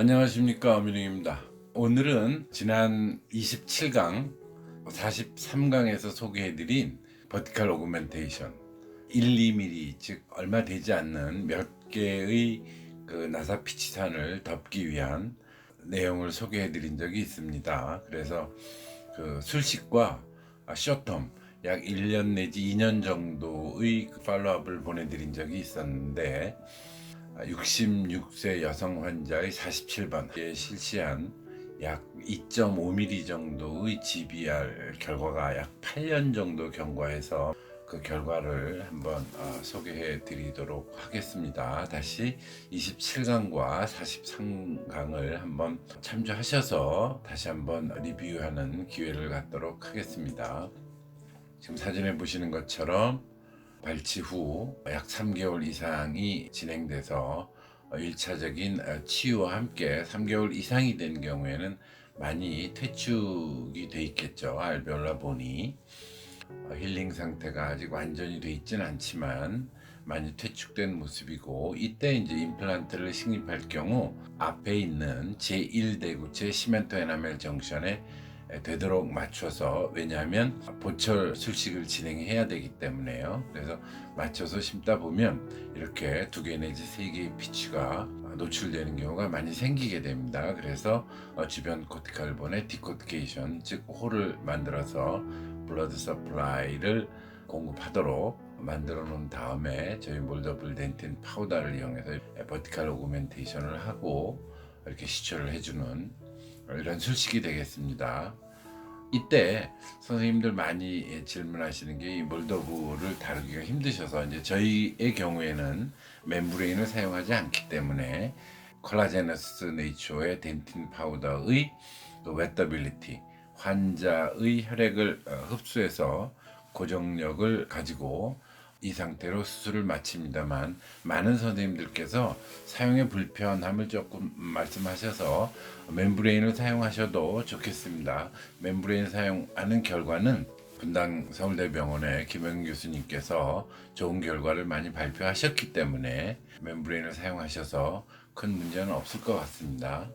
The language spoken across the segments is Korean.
안녕하십니까 어민웅입니다. 오늘은 지난 27강, 43강에서 소개해드린 버티컬 오그멘테이션 1, 2mm 즉 얼마 되지 않는 몇 개의 그 나사 피치산을 덮기 위한 내용을 소개해드린 적이 있습니다. 그래서 그 술식과 쇼텀 약 1년 내지 2년 정도의 그 팔로업을 보내드린 적이 있었는데 66세 여성 환자의 47번에 실시한 약 2.5mm 정도의 GBR 결과가 약 8년 정도 경과해서 그 결과를 한번 어, 소개해 드리도록 하겠습니다. 다시 27강과 43강을 한번 참조하셔서 다시 한번 리뷰하는 기회를 갖도록 하겠습니다. 지금 사진에 보시는 것처럼 발치 후 약 3개월 이상이 진행돼서 1차적인 치유와 함께 3개월 이상이 된 경우에는 많이 퇴축이 돼 있겠죠. 알베올라 본이 어, 힐링 상태가 아직 완전히 돼 있지는 않지만 많이 퇴축된 모습이고 이때 이제 임플란트를 식립할 경우 앞에 있는 제1대구체 시멘토 에나멜 정션에 되도록 맞춰서 왜냐하면 보철 술식을 진행해야 되기 때문에요. 그래서 맞춰서 심다 보면 이렇게 두 개 내지 세 개의 피치가 노출되는 경우가 많이 생기게 됩니다. 그래서 어, 주변 코티칼본의 디코티케이션 즉 홀을 만들어서 블러드 서플라이를 공급하도록 만들어 놓은 다음에 저희 몰더블 덴틴 파우더를 이용해서 버티칼 오그멘테이션을 하고 이렇게 시초를 해주는 이런 술식이 되겠습니다. 이때 선생님들 많이 질문하시는 게 이 몰더브를 다루기가 힘드셔서 이제 저희의 경우에는 멤브레인을 사용하지 않기 때문에 콜라제너스 네이처의 덴틴 파우더의 그 웨터빌리티 환자의 혈액을 어, 흡수해서 고정력을 가지고 이 상태로 수술을 마칩니다만 많은 선생님들께서 사용의 불편함을 조금 말씀하셔서 멤브레인을 사용하셔도 좋겠습니다. 멤브레인 사용하는 결과는 분당 서울대병원의 김영 교수님께서 좋은 결과를 많이 발표하셨기 때문에 멤브레인을 사용하셔서 큰 문제는 없을 것 같습니다.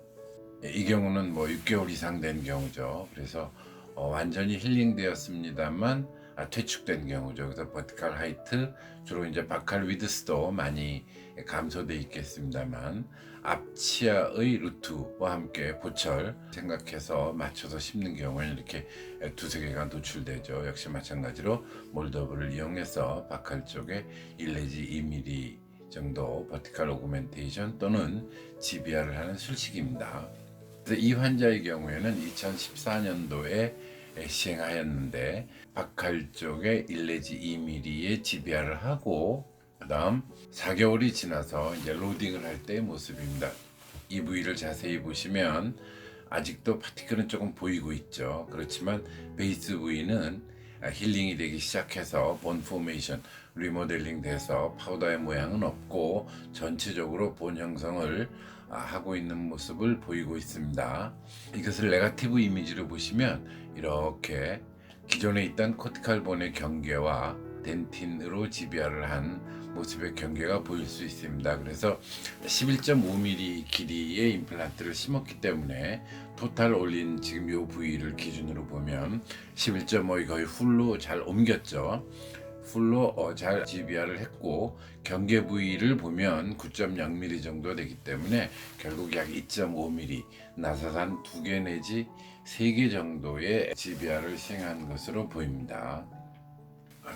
이 경우는 뭐 6개월 이상 된 경우죠. 그래서 어, 완전히 힐링되었습니다만 아, 퇴축된 경우죠. 그래서 버티칼 하이트 주로 이제 바칼 위드스도 많이 감소돼 있겠습니다만 앞치아의 루트와 함께 보철 생각해서 맞춰서 심는 경우에는 이렇게 두세 개가 노출되죠. 역시 마찬가지로 몰더브를 이용해서 바칼 쪽에 1 내지 2mm 정도 버티칼 오그멘테이션 또는 GBR을 하는 술식입니다. 이 환자의 경우에는 2014년도에 시행하였는데 박칼 쪽에 1 내지 2mm의 GBR을 하고 그다음 4개월이 지나서 이제 로딩을 할 때의 모습입니다. 이 부위를 자세히 보시면 아직도 파티클은 조금 보이고 있죠. 그렇지만 베이스 부위는 힐링이 되기 시작해서 본 포메이션 리모델링 돼서 파우더의 모양은 없고 전체적으로 본 형성을 하고 있는 모습을 보이고 있습니다. 이것을 네가티브 이미지로 보시면 이렇게 기존에 있던 코티칼본의 경계와 덴틴으로 GBR을 한 모습의 경계가 보일 수 있습니다. 그래서 11.5mm 길이의 임플란트를 심었기 때문에 토탈 올린 지금 이 부위를 기준으로 보면 11.5이 거의 풀로 잘 옮겼죠. 풀로 어, 잘 GBR을 했고 경계 부위를 보면 9.0mm 정도 되기 때문에 결국 약 2.5mm 나사산 두개 내지 세개 정도의 GBR을 시행한 것으로 보입니다.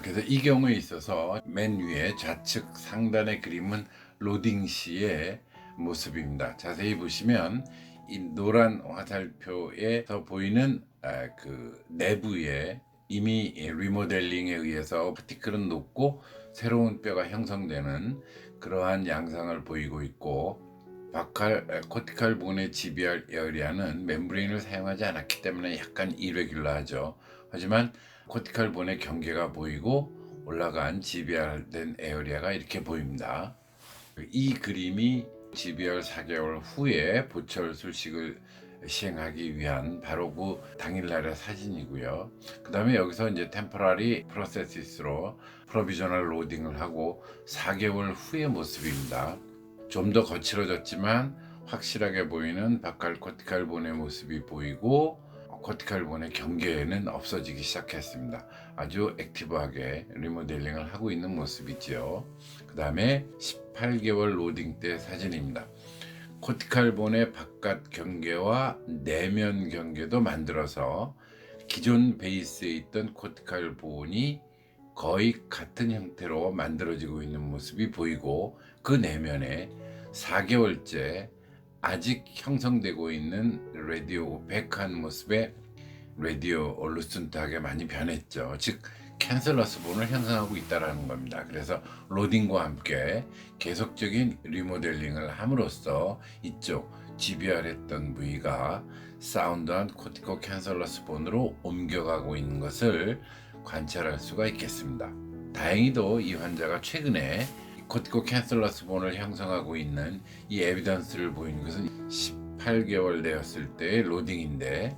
그래서 이 경우에 있어서 맨 위에 좌측 상단의 그림은 로딩 시의 모습입니다. 자세히 보시면 이 노란 화살표에서 보이는 아, 그 내부에 이미 리모델링에 의해서 파티클은 높고 새로운 뼈가 형성되는 그러한 양상을 보이고 있고 바칼 코티칼 본의 GBR 에어리아는 멤브레인을 사용하지 않았기 때문에 약간 이레귤러하죠. 하지만 코티칼 본의 경계가 보이고 올라간 GBR 된 에어리아가 이렇게 보입니다. 이 그림이 GBR 4개월 후에 보철 술식을 시행하기 위한 바로 그 당일날의 사진이고요. 그 다음에 여기서 이제 템포라리 프로세시스로 프로비저널 로딩을 하고 4개월 후의 모습입니다. 좀 더 거칠어졌지만 확실하게 보이는 바칼 코티칼 본의 모습이 보이고 코티칼 본의 경계는 없어지기 시작했습니다. 아주 액티브하게 리모델링을 하고 있는 모습이지요. 그 다음에 18개월 로딩 때 사진입니다. 코티칼 본의 바깥 경계와 내면 경계도 만들어서 기존 베이스에 있던 코티칼 본이 거의 같은 형태로 만들어지고 있는 모습이 보이고 그 내면에 4개월째 아직 형성되고 있는 라디오 백한 모습의 라디오 올루슨트하게 많이 변했죠. 즉 캔슬러스 본을 형성하고 있다라는 겁니다. 그래서 로딩과 함께 계속적인 리모델링을 함으로써 이쪽 GBR 했던 부위가 사운드한 코티코 캔슬러스 본으로 옮겨가고 있는 것을 관찰할 수가 있겠습니다. 다행히도 이 환자가 최근에 코티코 캔슬러스 본을 형성하고 있는 이 에비던스를 보이는 것은 18개월 되었을 때의 로딩인데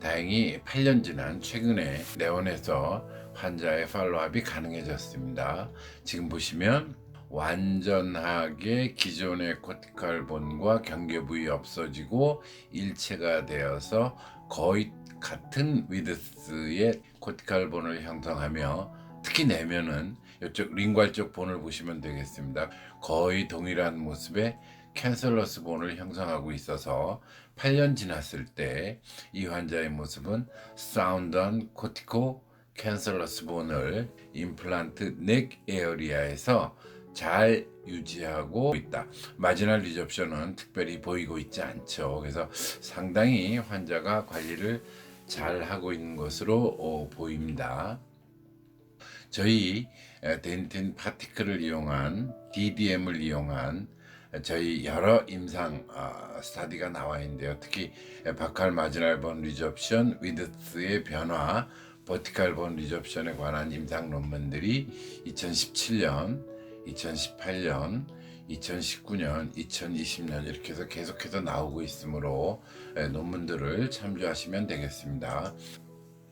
다행히 8년 지난 최근에 내원에서 환자의 팔로업이 가능해졌습니다. 지금 보시면 완전하게 기존의 코티칼 본과 경계 부위 없어지고 일체가 되어서 거의 같은 위드스의 코티칼 본을 형성하며 특히 내면은 이쪽 링괄 쪽 본을 보시면 되겠습니다. 거의 동일한 모습의 캔슬러스 본을 형성하고 있어서 8년 지났을 때 이 환자의 모습은 사운드한 코티코 캔슬러스 본을 임플란트 넥 에어리아에서 잘 유지하고 있다. 마지널 리접션은 특별히 보이고 있지 않죠. 그래서 상당히 환자가 관리를 잘 하고 있는 것으로 어, 보입니다. 저희 덴틴 파티클을 이용한 DDM을 이용한 저희 여러 임상 어, 스타디가 나와 있는데요. 특히 바칼 마지널 본 리접션 위드스의 변화, 버티칼 본 리접션에 관한 임상 논문들이 2017년, 2018년, 2019년, 2020년 이렇게 해서 계속해서 나오고 있으므로 예, 논문들을 참조하시면 되겠습니다.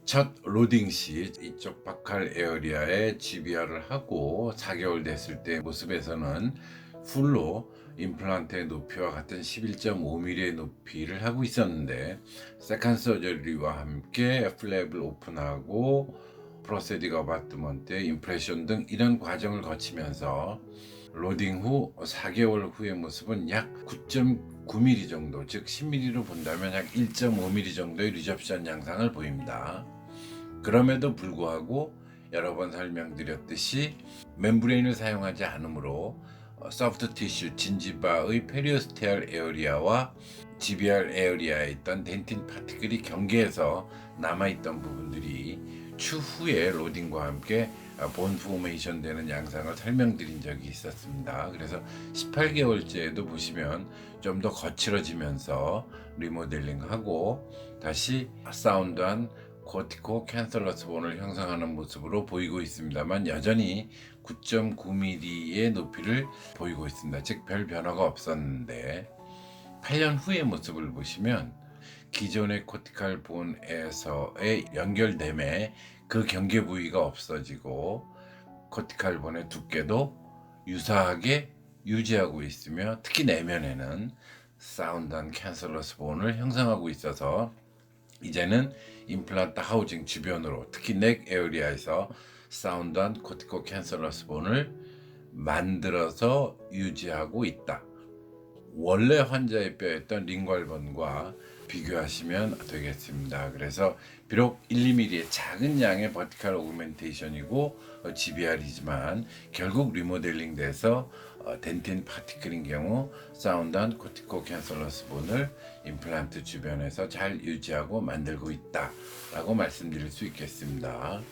첫 로딩 시 이쪽 바칼 에어리아에 GBR을 하고 4개월 됐을 때 모습에서는 풀로 임플란트의 높이와 같은 11.5mm의 높이를 하고 있었는데 세컨 서저리와 함께 플랩을 오픈하고 프로세딕 어바트먼트, 임프레션 등 이런 과정을 거치면서 로딩 후 4개월 후의 모습은 약 9.9mm 정도, 즉 10mm로 본다면 약 1.5mm 정도의 리접션 양상을 보입니다. 그럼에도 불구하고 여러 번 설명드렸듯이 멤브레인을 사용하지 않으므로 어, 소프트 티슈 진지바의 페리오스테알 에어리아와 GBR 에어리아에 있던 덴틴 파티클이 경계에서 남아있던 부분들이 추후에 로딩과 함께 어, 본 포메이션 되는 양상을 설명드린 적이 있었습니다. 그래서 18개월째에도 보시면 좀 더 거칠어지면서 리모델링하고 다시 사운드한 코티코 캔슬러스 본을 형성하는 모습으로 보이고 있습니다만 여전히 9.9mm의 높이를 보이고 있습니다. 즉 별 변화가 없었는데 8년 후의 모습을 보시면 기존의 코티칼 본에서의 연결됨에 그 경계 부위가 없어지고 코티칼 본의 두께도 유사하게 유지하고 있으며 특히 내면에는 사운드한 캔슬러스 본을 형성하고 있어서 이제는 임플란트 하우징 주변으로 특히 넥 에어리아에서 사운드한 코티코 캔슬러스 본을 만들어서 유지하고 있다. 원래 환자의 뼈였던 링괄본과 비교하시면 되겠습니다. 그래서 비록 1, 2mm의 작은 양의 버티컬 오그멘테이션이고 어, GBR이지만 결국 리모델링 돼서 어, 덴틴 파티클인 경우 사운드한 코티코 캔슬러스 본을 임플란트 주변에서 잘 유지하고 만들고 있다 라고 말씀드릴 수 있겠습니다.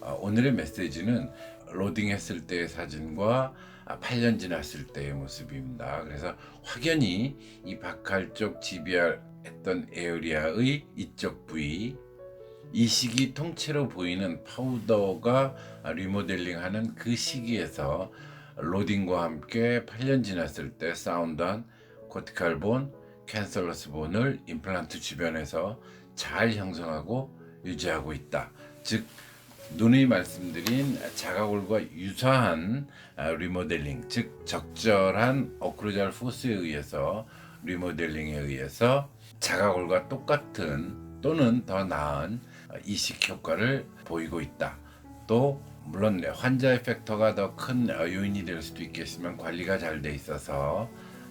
어, 오늘의 메시지는 로딩했을 때의 사진과 8년 지났을 때의 모습입니다. 그래서 확연히 이 바칼 쪽 GBR 했던 에어리아의 이쪽 부위 이 시기 통째로 보이는 파우더가 리모델링하는 그 시기에서 로딩과 함께 8년 지났을 때 사운드한 코티칼 본, 캔슬러스 본을 임플란트 주변에서 잘 형성하고 유지하고 있다. 즉 누누이 말씀드린 자가골과 유사한 아, 리모델링, 즉 적절한 어크루잘 포스에 의해서 리모델링에 의해서 자가골과 똑같은 또는 더 나은 이식 효과를 보이고 있다. 또 물론 환자의 팩터가 더 큰 요인이 될 수도 있겠지만 관리가 잘 돼 있어서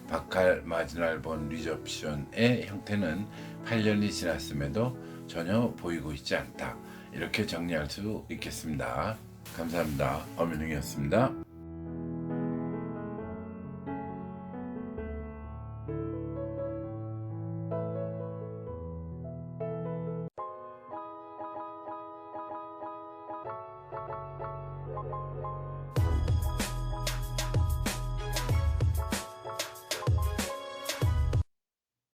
바칼 마지날 본 리접션의 형태는 8년이 지났음에도 전혀 보이고 있지 않다. 이렇게 정리할 수 있겠습니다. 감사합니다. 엄윤웅이었습니다.